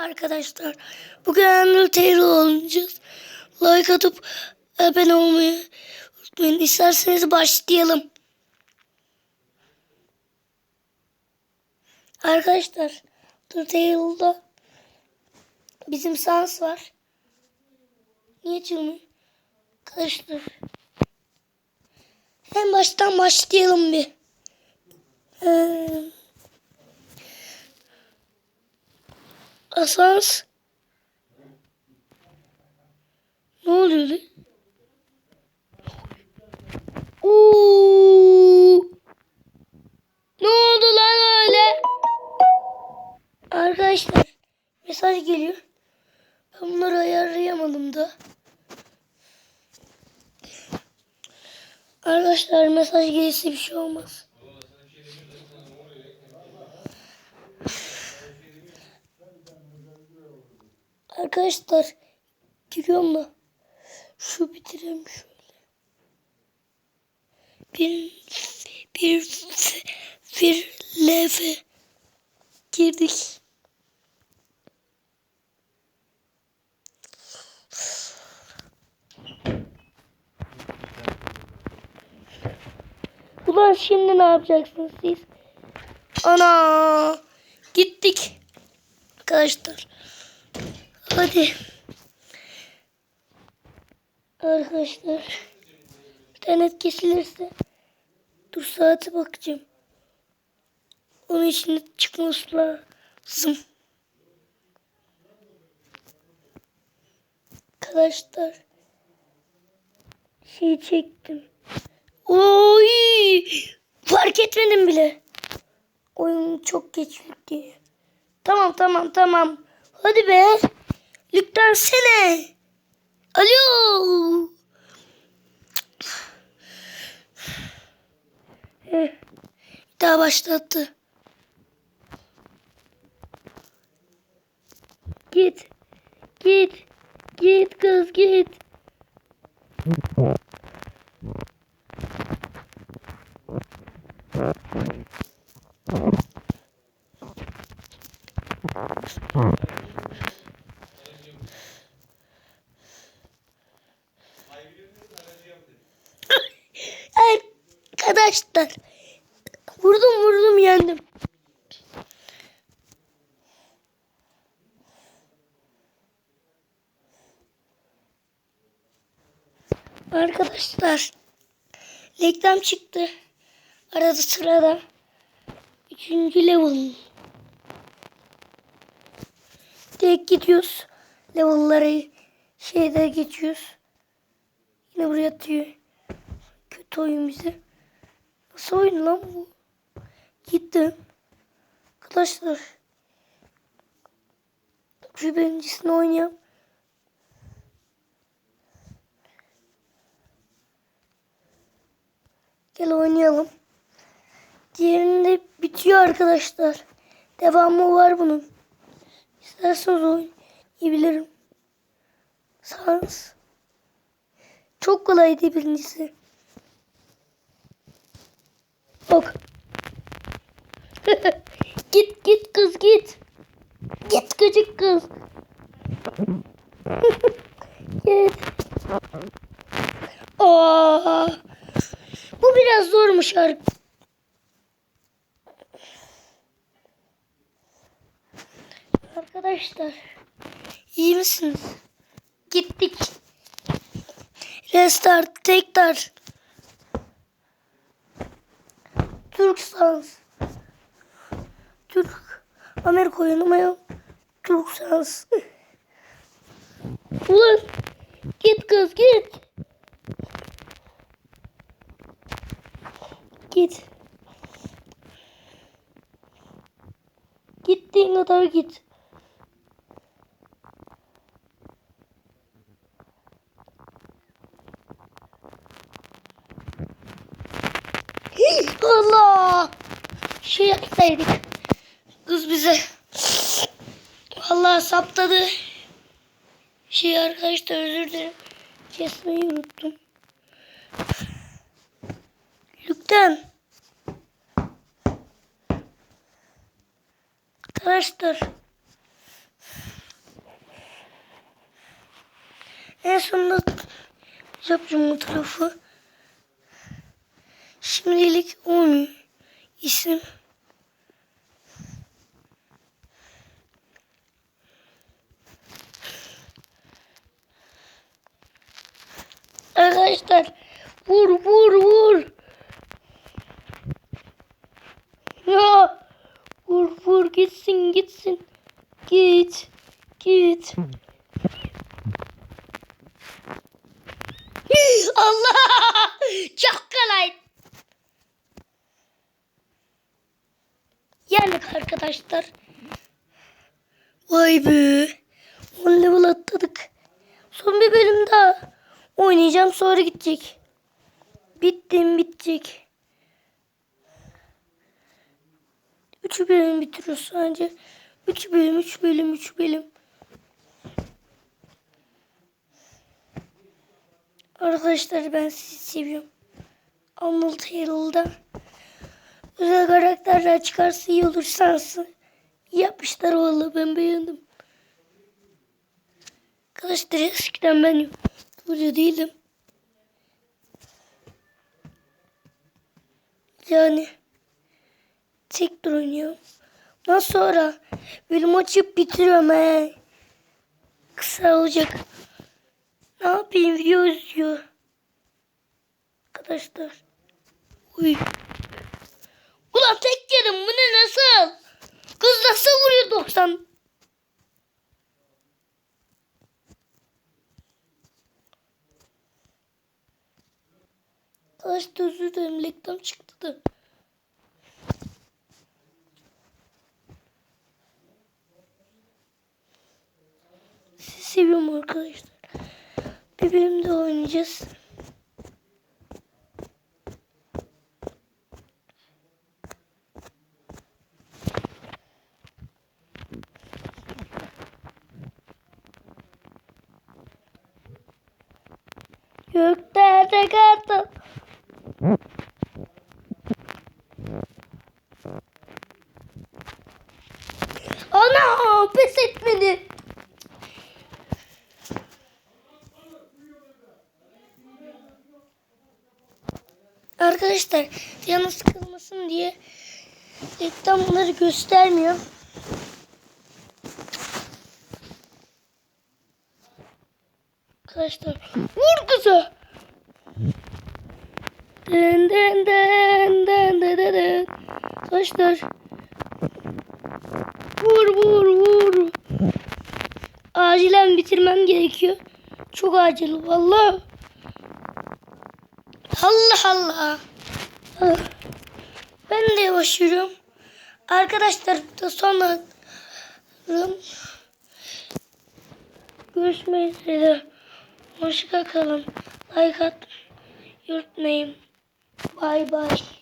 Arkadaşlar bugün Undertale oynayacağız. Like atıp abone olmayı unutmayın. İsterseniz başlayalım. Arkadaşlar Undertale'da bizim Sans var. Niye çılmıyor? Arkadaşlar en baştan başlayalım bir. Ee, Asans. Ne oluyor lan? Oo! Ne oldu lan öyle? Arkadaşlar mesaj geliyor. Ben bunları ayarlayamadım da. Arkadaşlar mesaj gelirse bir şey olmaz. Arkadaşlar giriyorum da şu bitireyim şöyle. Bir bir bir leve girdik. Ulan şimdi ne yapacaksınız siz? Ana gittik. Arkadaşlar. Hadi. Arkadaşlar. İnternet kesilirse dur saate bakacağım. Onun için çıkması lazım. Arkadaşlar. Şey çektim. Oy! Fark etmedim bile. Oyun çok geç yüklüyor. Tamam tamam tamam. Hadi be. Yüklensene. Alo. Bir daha başlattı. Git. Git. Git kız git. Arkadaşlar. Vurdum vurdum yendim. Arkadaşlar. Reklam çıktı. Arada sırada. Üçüncü level. Direkt gidiyoruz. Level'ları şeyde geçiyoruz. Yine buraya atıyor. Kötü oyun bize. Nasıl oyun lan bu? Gittim. Arkadaşlar. Şu birincisini oynayalım. Gel oynayalım. Diğerinde bitiyor arkadaşlar. Devamı var bunun. İsterseniz oynayabilirim. Sans. Çok kolaydı birincisi. Bak. git git kız git. Git gıcık kız. git. Aa, bu biraz zormuş artık. Arkadaşlar iyi misiniz? Gittik. Restart tekrar. Türk Sans. Türk. Amerika oynamaya Türk Sans. Ulan git kız git. Git. Gittiğin kadar git. Allah! Şey yapsaydık yüzü. Vallahi sapladı. Şey arkadaşlar özür dilerim. Kesmeyi unuttum. Lükten. Arkadaşlar. En sonunda yapacağım bu tarafı. Şimdilik olmuyor. İsim. Arkadaşlar vur vur vur. Ya vur vur gitsin gitsin. Git git. Allah! Çok kolay. Yendik arkadaşlar. Vay be. 10 level atladık. Son bir bölüm daha. Oynayacağım sonra gidecek. Bittim bitecek. 3 bölüm bitiriyoruz sadece. 3 bölüm 3 bölüm 3 bölüm. Arkadaşlar ben sizi seviyorum. Undertale'da özel karakterler çıkarsa iyi olur sansı. Yapmışlar valla ben beğendim. Arkadaşlar eskiden ben YouTuber değilim. Yani tek dur oynuyorum. Ondan sonra bölüm açıp bitiriyorum he. Kısa olacak. Ne yapayım video izliyor. Arkadaşlar. Uy. Ulan tek yedim bu ne nasıl? Kız nasıl vuruyor 90? Arkadaşlar özür dilerim reklam çıktı da. Sizi seviyorum arkadaşlar. Bir bölümde oynayacağız. Göklerde kartal. Ana pes etmedi. Arkadaşlar canı sıkılmasın diye reklamları göstermiyor. Arkadaşlar vur kızı. Dın dın dın dın dın dın. Arkadaşlar vur vur vur. Acilen bitirmem gerekiyor. Çok acil vallahi. Allah Allah. Ah. Ben de yavaş yürüyorum. Arkadaşlar da sonra görüşmek üzere. Hoşça kalın. Like at. Yurtmayın. Bye bye.